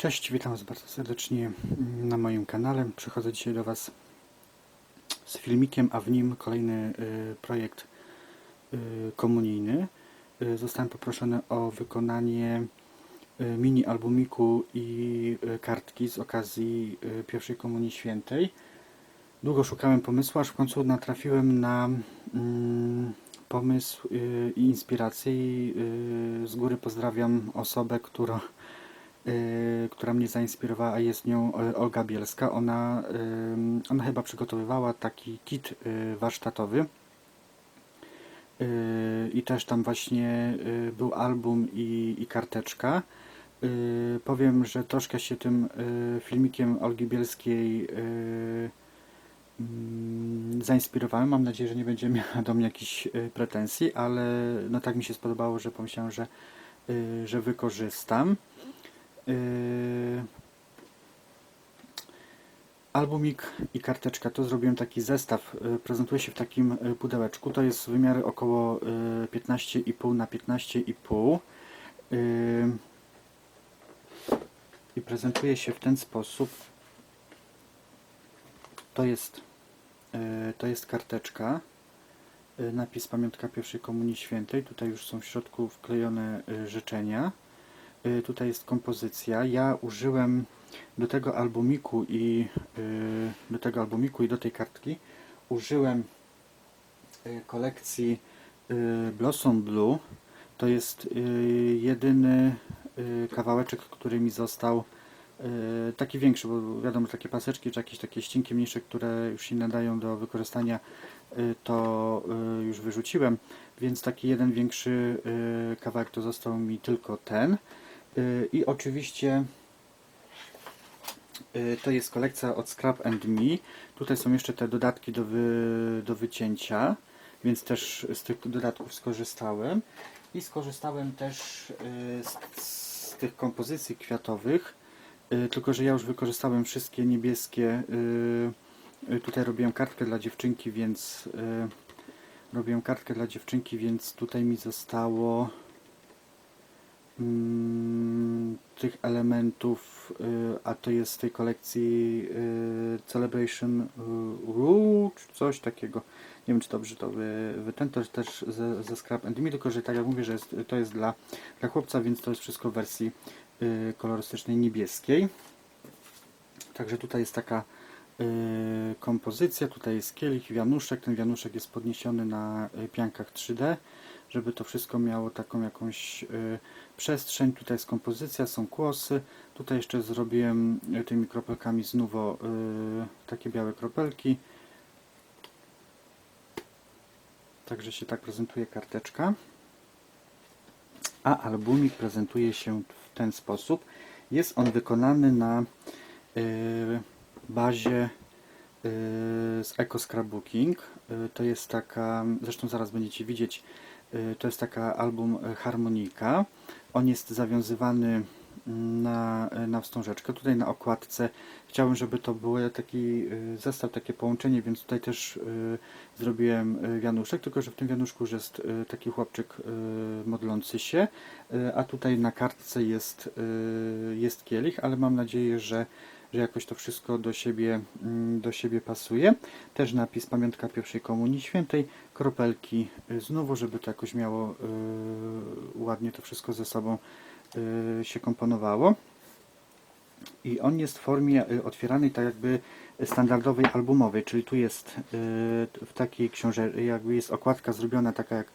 Cześć, witam Was bardzo serdecznie na moim kanale. Przychodzę dzisiaj do Was z filmikiem, a w nim kolejny y, projekt y, komunijny. Y, Zostałem poproszony o wykonanie mini albumiku i kartki z okazji pierwszej Komunii Świętej. Długo szukałem pomysłu, aż w końcu natrafiłem na mm, pomysł i inspirację. Z góry pozdrawiam osobę, która która mnie zainspirowała, a jest nią y, Olga Bielska. Ona, ona chyba przygotowywała taki kit y, warsztatowy. Y, I też tam właśnie y, był album i, i karteczka. Y, Powiem, że troszkę się tym y, filmikiem Olgi Bielskiej y, mm, zainspirowałem. Mam nadzieję, że nie będzie miała do mnie jakichś y, pretensji, ale no tak mi się spodobało, że pomyślałem, że, y, że wykorzystam. Yy, Albumik i karteczka, to zrobiłem taki zestaw, yy, prezentuje się w takim yy, pudełeczku, to jest wymiary około yy, 15,5 na 15,5 Yy, i prezentuje się w ten sposób. To jest, to jest karteczka, napis pamiątka pierwszej komunii świętej, tutaj już są w środku wklejone życzenia. Y, Tutaj jest kompozycja. Ja użyłem do tego albumiku i y, do tego albumiku i do tej kartki użyłem y, kolekcji Blossom Blue. To jest jedyny kawałeczek, który mi został taki większy, bo wiadomo, takie paseczki czy jakieś takie ścinki mniejsze, które już się nadają do wykorzystania, to już wyrzuciłem, więc taki jeden większy kawałek to został mi tylko ten. Y, I oczywiście y, to jest kolekcja od Scrap and Me. Tutaj są jeszcze te dodatki do, wy, do wycięcia, więc też z tych dodatków skorzystałem. I skorzystałem też y, z, z tych kompozycji kwiatowych, tylko że ja już wykorzystałem wszystkie niebieskie. Tutaj robiłem kartkę dla dziewczynki, więc robiłem kartkę dla dziewczynki, więc tutaj mi zostało tych elementów, y, a to jest z tej kolekcji y, Celebration y, czy coś takiego. Nie wiem, czy dobrze to wy, wy ten, to też ze, ze Scrap and Me, tylko że tak jak mówię, że jest, to jest dla, dla chłopca, więc to jest wszystko w wersji kolorystycznej niebieskiej. Także tutaj jest taka kompozycja, tutaj jest kielich, wianuszek, ten wianuszek jest podniesiony na piankach 3D, żeby to wszystko miało taką jakąś y, przestrzeń, tutaj jest kompozycja, są kłosy, tutaj jeszcze zrobiłem y, tymi kropelkami znów y, takie białe kropelki, także się tak prezentuje karteczka, a albumik prezentuje się w ten sposób, jest on wykonany na bazie z Eco Scrapbooking. To jest taka, zresztą zaraz będziecie widzieć, to jest taka album y, harmonika. On jest zawiązywany mm, na, na wstążeczkę. Tutaj na okładce chciałem, żeby to był taki y, zestaw, takie połączenie, więc tutaj też y, zrobiłem y, wianuszek, tylko że w tym wianuszku już jest y, taki chłopczyk y, modlący się, y, a tutaj na kartce jest, y, jest kielich, ale mam nadzieję, że że jakoś to wszystko do siebie, mm, do siebie pasuje. Też napis Pamiątka pierwszej Komunii Świętej, kropelki y, znowu, żeby to jakoś miało y, ładnie to wszystko ze sobą y, się komponowało. I on jest w formie otwieranej tak jakby standardowej albumowej, czyli tu jest w takiej książce, jakby jest okładka zrobiona taka jak,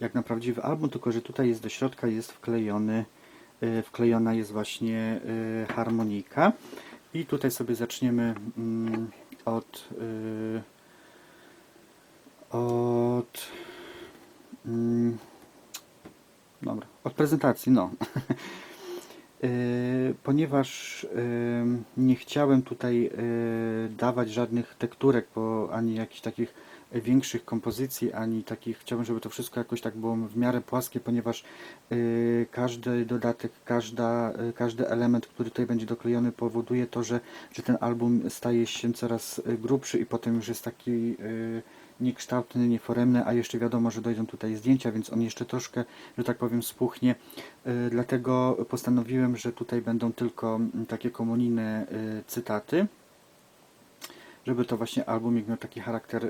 jak na prawdziwy album, tylko że tutaj jest do środka jest wklejony, wklejona jest właśnie harmonika. I tutaj sobie zaczniemy mm, od y, od mm, dobra, od prezentacji, no. Y, Ponieważ y, nie chciałem tutaj dawać żadnych tekturek, ani jakichś takich większych kompozycji, ani takich, chciałbym, żeby to wszystko jakoś tak było w miarę płaskie, ponieważ y, każdy dodatek, każda, y, każdy element, który tutaj będzie doklejony powoduje to, że, że ten album staje się coraz y, grubszy i potem już jest taki niekształtny, nieforemny, a jeszcze wiadomo, że dojdą tutaj zdjęcia, więc on jeszcze troszkę, że tak powiem, spuchnie. Dlatego postanowiłem, że tutaj będą tylko mm, takie komunijne cytaty żeby to właśnie albumik miał taki charakter y,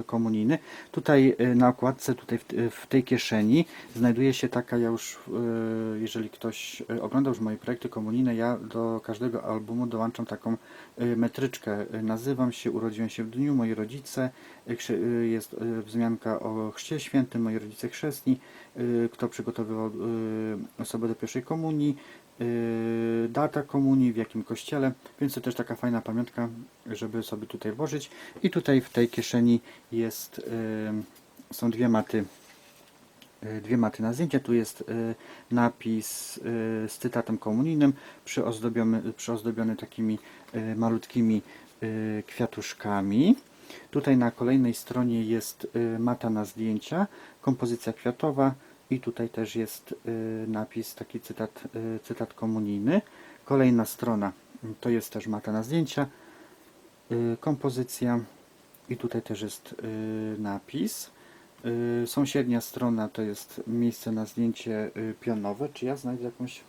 y, komunijny. Tutaj y, na okładce, tutaj w, tej kieszeni znajduje się taka, ja już, jeżeli ktoś oglądał już moje projekty komunijne, ja do każdego albumu dołączam taką metryczkę. Nazywam się, urodziłem się w dniu, moi rodzice, jest wzmianka o chrzcie świętym, moi rodzice chrzestni, kto przygotowywał osobę do pierwszej komunii, data komunii, w jakim kościele, więc to też taka fajna pamiątka, żeby sobie tutaj włożyć. I tutaj w tej kieszeni jest, y, są dwie maty, y, dwie maty na zdjęcie. Tu jest y, napis y, z cytatem komunijnym, przyozdobiony, przyozdobiony takimi y, malutkimi y, kwiatuszkami. Tutaj na kolejnej stronie jest y, mata na zdjęcia, kompozycja kwiatowa i tutaj też jest y, napis, taki cytat, y, cytat komunijny. Kolejna strona y, to jest też mata na zdjęcia, y, kompozycja i tutaj też jest napis. Sąsiednia strona to jest miejsce na zdjęcie pionowe. Czy ja znajdę jakąś...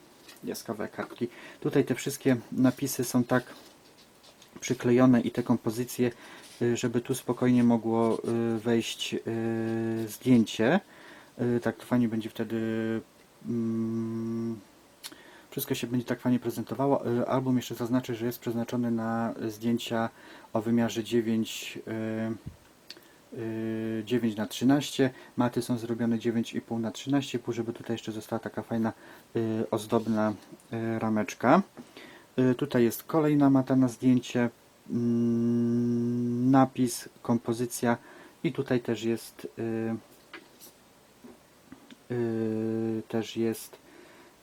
Jest kawałek kartki. Tutaj te wszystkie napisy są tak przyklejone i te kompozycje, żeby tu spokojnie mogło wejść zdjęcie. Y, Tak fajnie będzie wtedy mm, wszystko się będzie tak fajnie prezentowało. Y, Album jeszcze zaznaczę, że jest przeznaczony na zdjęcia o wymiarze 9 y, y, 9 na 13 maty są zrobione 9,5 na 13,5 żeby tutaj jeszcze została taka fajna ozdobna rameczka Tutaj jest kolejna mata na zdjęcie, mm, napis, kompozycja i tutaj też jest też jest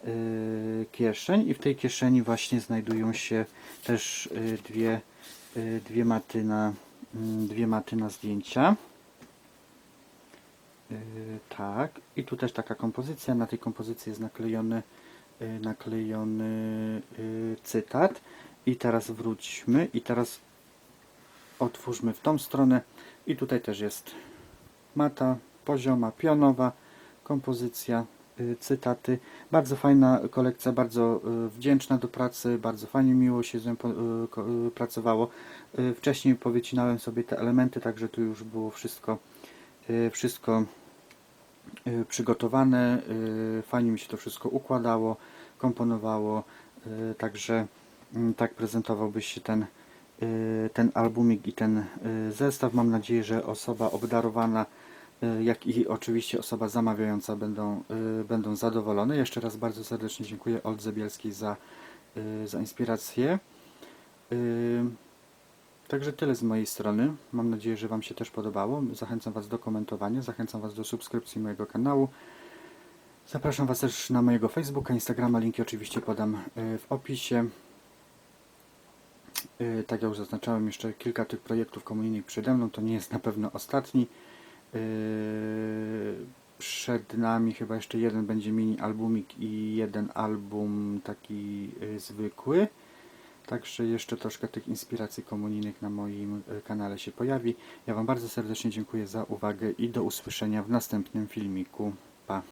y, kieszeń i w tej kieszeni właśnie znajdują się też y, dwie, y, dwie maty na mm, dwie maty na zdjęcia. Y, Tak, i tu też taka kompozycja. Na tej kompozycji jest naklejony, y, naklejony y, cytat. I teraz wróćmy i teraz otwórzmy w tą stronę. I tutaj też jest mata pozioma, pionowa, kompozycja, y, cytaty. Bardzo fajna kolekcja, bardzo y, wdzięczna do pracy, bardzo fajnie, miło się z nią y, pracowało. Wcześniej powycinałem sobie te elementy, także tu już było wszystko, wszystko przygotowane. Fajnie mi się to wszystko układało, komponowało. Także mm, tak prezentowałby się ten, ten albumik i ten zestaw. Mam nadzieję, że osoba obdarowana, jak i oczywiście osoba zamawiająca będą, y, będą zadowolone. Jeszcze raz bardzo serdecznie dziękuję Oldze Bielskiej za, y, za inspirację. Także tyle z mojej strony. Mam nadzieję, że Wam się też podobało. Zachęcam Was do komentowania, zachęcam Was do subskrypcji mojego kanału. Zapraszam Was też na mojego Facebooka, Instagrama, linki oczywiście podam w opisie. Tak jak już zaznaczałem, jeszcze kilka tych projektów komunijnych przede mną, to nie jest na pewno ostatni. Y, Przed nami chyba jeszcze jeden będzie mini albumik i jeden album taki y, zwykły. Także jeszcze troszkę tych inspiracji komunijnych na moim y, kanale się pojawi. Ja Wam bardzo serdecznie dziękuję za uwagę i do usłyszenia w następnym filmiku. Pa!